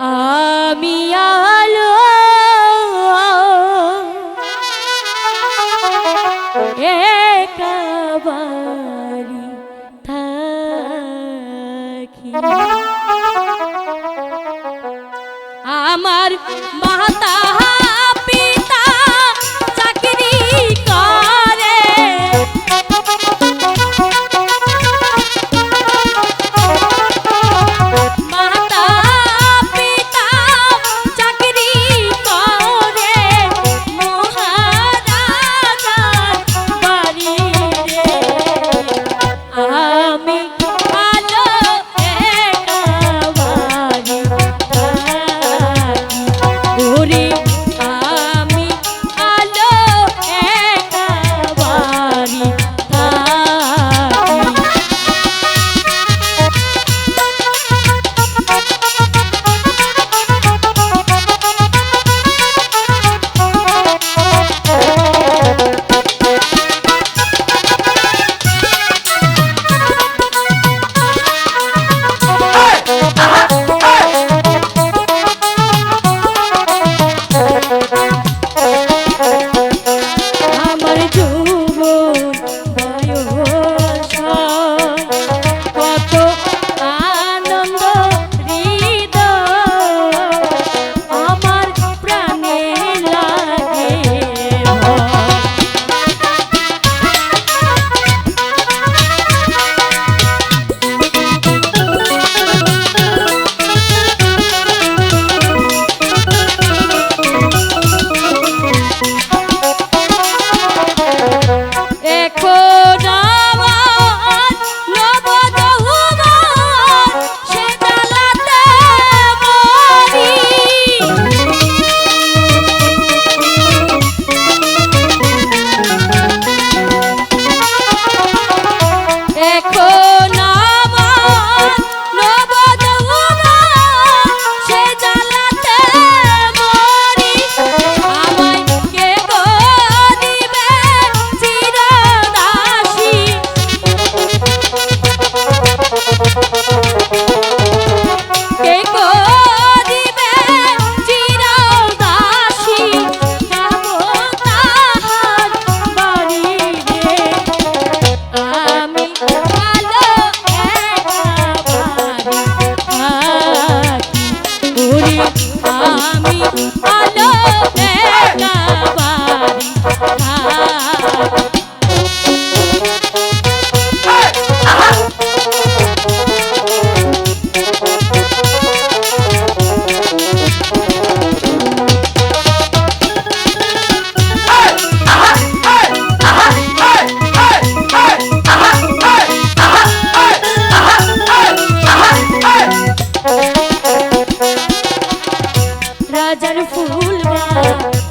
আমি আলো। একাবারি থাকি। আমার মাতা আমি মন। ওরে আমি আলো রাজার ফুল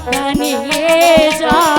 গানে যা।